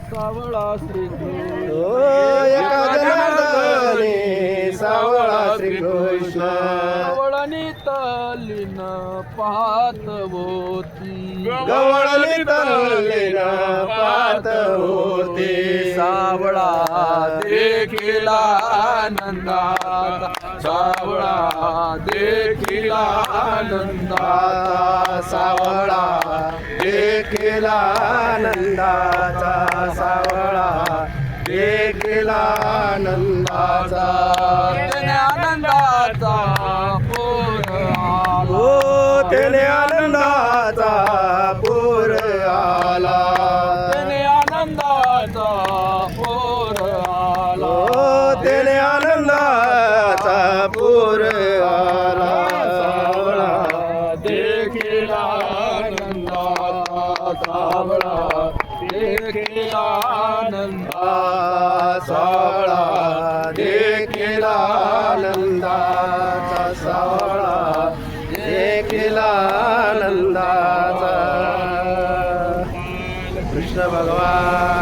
सावळा श्रीकृष्ण. एका जनार्दने सावळा श्रीकृष्ण. सावळणी तलीन पाहत होती. गवळणी तळलेन पाहत होते. सावळा देखील आनंदात. सावळा देखील आनंदात. आता सावळा देखील आनंदाचा आनंदाचा आनंदाचा पूर आला. हो त्याने आनंदाचा पूर आला. त्याने आनंदाचा पूर आला. हो त्याने आनंदाचा पूर सावळा देखील आनंदा सावळा देखील आनंदाचा सावळा देखील आनंदाचा कृष्ण भगवान.